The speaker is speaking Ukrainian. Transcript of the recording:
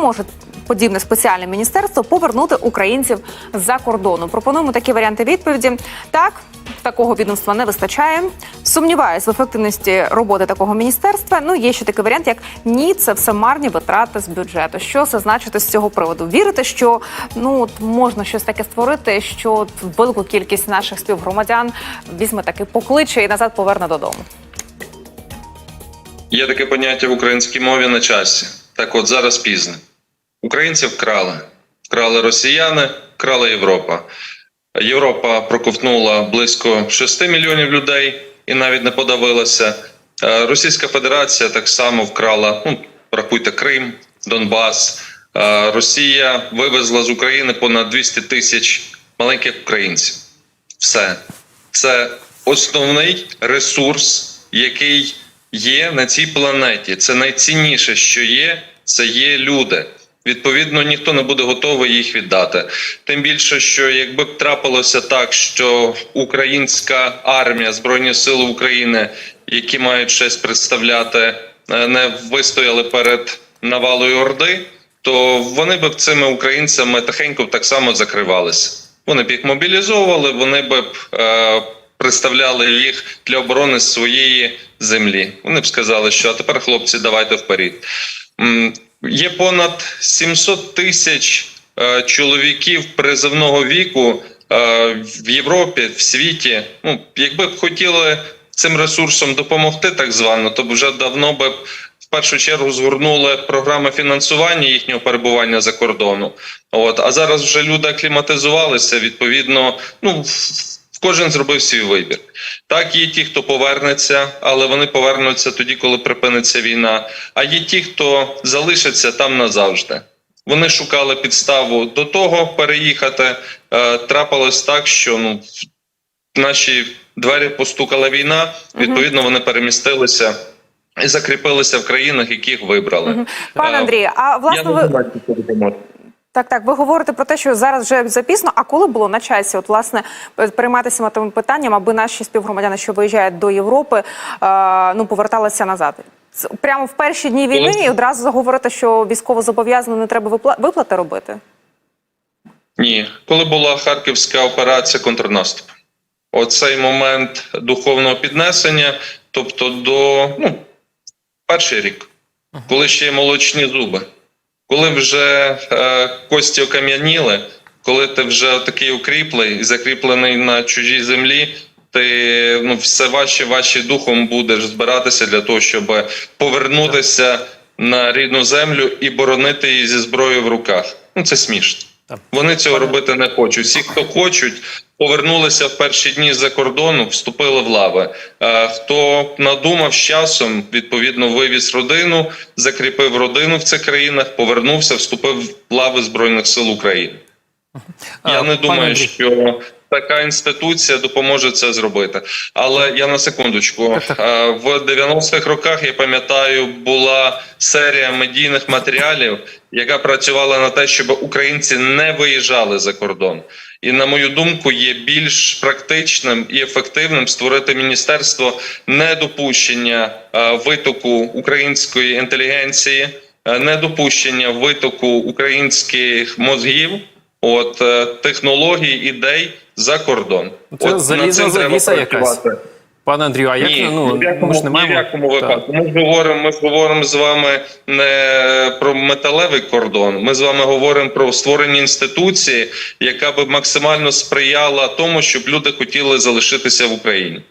допоможе подібне спеціальне міністерство повернути українців з-за кордону. Пропонуємо такі варіанти відповіді. Так, такого відомства не вистачає. Сумніваюсь в ефективності роботи такого міністерства. Ну є ще такий варіант, як ні, це все марні витрати з бюджету. Що це значить з цього приводу? Вірите, що ну от можна щось таке створити, що велику кількість наших співгромадян візьме таки покличе і назад поверне додому. Є таке поняття в українській мові на часі. Так от зараз пізно. Українців вкрали. Вкрали росіяни, вкрала Європа. Європа проковтнула близько 6 мільйонів людей і навіть не подавилася. Е, Російська Федерація так само вкрала, ну, рахуйте Крим, Донбас. Е, Росія вивезла з України понад 200 тисяч маленьких українців. Все. Це основний ресурс, який є на цій планеті. Це найцінніше, що є, це є люди. Відповідно, ніхто не буде готовий їх віддати. Тим більше, що якби трапилося так, що українська армія, збройні сили України, які мають щось представляти, е, не вистояли перед навалою Орди, то вони б цими українцями тихенько так само закривалися. Вони б їх мобілізовували, вони б е, представляли їх для оборони своєї землі. Вони б сказали, що а тепер, хлопці, давайте вперед. Є понад 700 тисяч е, чоловіків призивного віку е, в Європі, в світі. Ну, якби б хотіли цим ресурсом допомогти, так звано, то б вже давно би в першу чергу згорнули програми фінансування їхнього перебування за кордону. От а зараз вже люди акліматизувалися. Відповідно, ну кожен зробив свій вибір. Так, є ті, хто повернеться, але вони повернуться тоді, коли припиниться війна. А є ті, хто залишиться там назавжди. Вони шукали підставу до того переїхати. Е, трапилось так, що ну в наші двері постукала війна. Відповідно, вони перемістилися і закріпилися в країнах, яких вибрали. Пане Е, Андрію, а власне ви так, так. Ви говорите про те, що зараз вже запізно. А коли було на часі, от власне перейматися тим питанням, аби наші співгромадяни, що виїжджають до Європи, е, ну поверталися назад. Прямо в перші дні війни і одразу говорите, що військово зобов'язано не треба випла- виплати робити. Ні, коли була харківська операція контрнаступ, оцей момент духовного піднесення, тобто до ну, перший рік, коли ще є молочні зуби, коли вже е, кості окам'яніли, коли ти вже такий укріплий і закріплений на чужій землі. Ти ну все важче важче духом будеш збиратися для того, щоб повернутися на рідну землю і боронити її зі зброєю в руках. Ну це смішно. Вони цього робити не хочуть. Всі, хто хочуть, повернулися в перші дні за кордону, вступили в лави. Е, Хто надумав з часом, відповідно вивіз родину, закріпив родину в цих країнах, повернувся, вступив в лави збройних сил України. Я не думаю, що така інституція допоможе це зробити. Але я на секундочку в 90-х роках я пам'ятаю, була серія медійних матеріалів, яка працювала на те, щоб українці не виїжджали за кордон. І на мою думку, є більш практичним і ефективним створити міністерство недопущення витоку української інтелігенції, недопущення витоку українських мозгів, от е, технологій, ідей за кордон. Це От залізна завіса якась. Пане Андрію, а як Ні, ну ні якому, ми ж не ні в якому випадку. Ми ж говоримо, ми ж говоримо з вами не про металевий кордон. Ми з вами говоримо про створення інституції, яка би максимально сприяла тому, щоб люди хотіли залишитися в Україні.